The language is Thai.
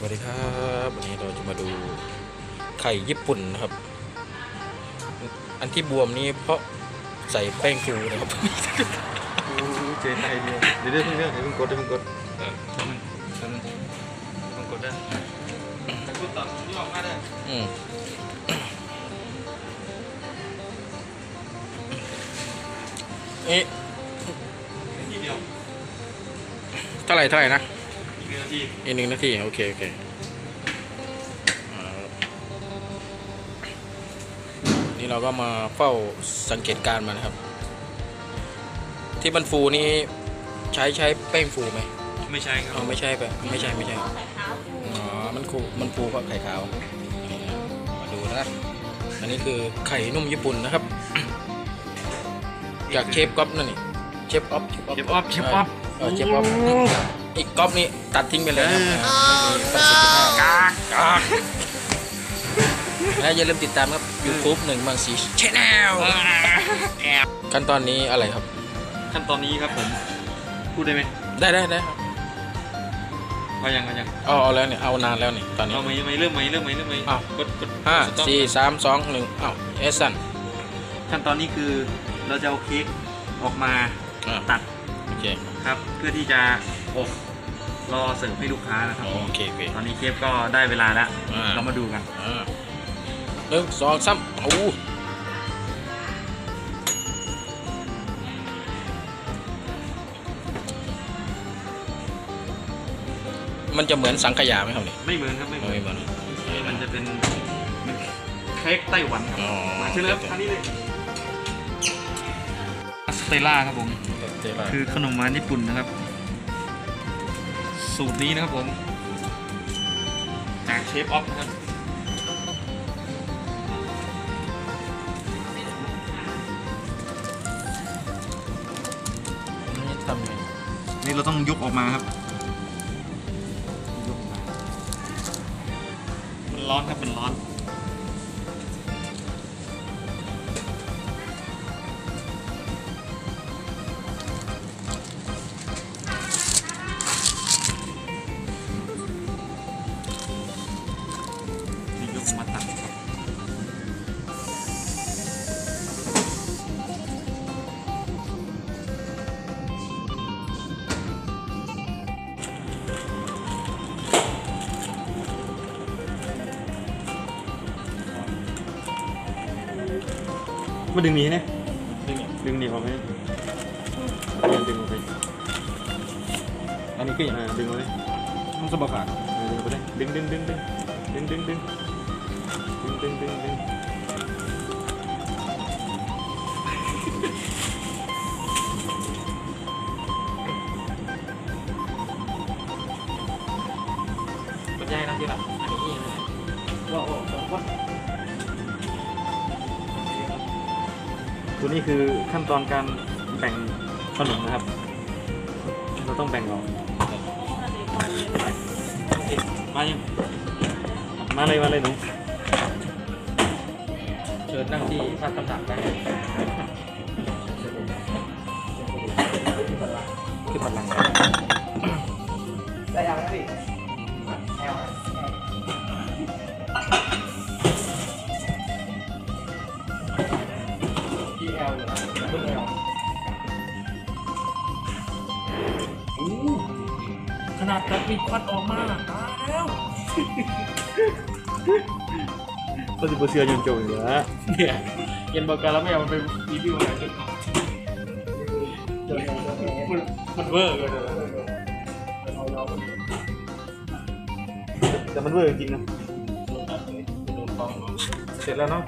สวัสดีครับวันนี้เราจะมาดูไข่ญี่ปุ่นนะครับ อันที่บวมนี้เพราะใส่แป้งฟูนะครับโอ้เจนไอเดียเดี๋ยวเดี๋ยวเพิ่งเรื่องเดี๋ยวเพิ่งกดเดี๋ยวเพิ่งกดเออทำมันทำมันเพิ่งกดได้แต่พูดต่อนี่ออกมาได้อืมเอ๊ะทีเดียวเท่าไหร่เท่าไหร่นะอีก หนึ่งนาทีอีกหนึ่งนาทีโอเคโอเคอ่านี่เราก็มาเฝ้าสังเกตการณ์มันนะครับ ที่มันฟูนี่ใช้ใช้แป้งฟูไหมไม่ใช่ครัอ๋อบไม่ใช่ไปไม่ใช่ไม่ใช่อ๋อมันคูมันฟูเพราะไข่ขาวนี่นะมาดูนะอันนี้คือไข่นุ่มญี่ปุ่นนะครับ จากเชฟก๊อฟนั่นนี่เชฟออฟเชฟออฟเชฟออฟเออเชฟออฟ อีกก๊อฟนี่ตัดทิ้งไปเลยนะไม่มีประสิทธิภาพกากกากและอย่าลืมติดตามครับ YouTube หนึ่งบางสีชแนลแอบขั้นตอนนี้อะไรครับ ขั้นตอนนี้ครับผม พูดได้ไหมได้ได้ได้เอายังเอายังเอาเอาแล้วเนี่ยเอานานแล้วเนี่ยตอนนี้เอาไหมไหมเริ่มไหมเริ่มไหมเริ่มไหมอ้าวกดกดห้าสต็อปสี่สามสองหนึ่งเอ้าเอสซันขั้นตอนนี้คือเราจะเอาเค้กออกมาอ่าตัดโอเคครับ เพื่อที่จะอบ รอเสิร์ฟให้ลูกค้านะครับ โอเคโอเค ตอนนี้เค้กก็ได้เวลาแล้ว อ่า เรามาดูกัน อ่าหนึ่งสองสามโอ้มันจะเหมือนสังขยาไหมครับเนี่ยไม่เหมือนครับไม่เหมือน ไม่เหมือนมันจะเป็นเค้กไต้หวันครับ อ๋อมาเชิญเลยครับอันนี้เลยสเตล่าครับผม เจ๊ว่าคือขนมหวานญี่ปุ่นนะครับ สูตรนี้นะครับผม จากเชฟออฟนะครับนี่ทำไงนี่เราต้องยกออกมาครับยกออกมามันร้อนครับมันร้อนนี่ มาดึงหนี้เนี่ยดึงหนีออกไหมเนี่ยดึงออกไปอันนี้คืออย่างอ่าดึงออกไปมันสมบัติอ่าดึงออกไปเลยดึงดึงดึงดึงดึงดึงดึงดึงดึงดึงดึงบรรยายนะที่ละอันนี้ว้าวว้าว ตัวนี้คือขั้นตอนการแบ่งขนมนะครับ เราต้องแบ่งออกมายังมาเลยมาเลยหนูเชิญนั่งที่พักคำถามได้คือบัลลังได้ยังนะพี่ ขนาดตัดมีควันออกมาตายแล้วก็จะเสือยังโจอยู่แล้วเนี่ยเย็นบอกกันแล้วไม่เอามันไปรีวิวอะไรกันมันมันเวอร์เลยนะแต่มันเวอร์จริงๆนะโดนฟ้องเสร็จแล้วเนาะ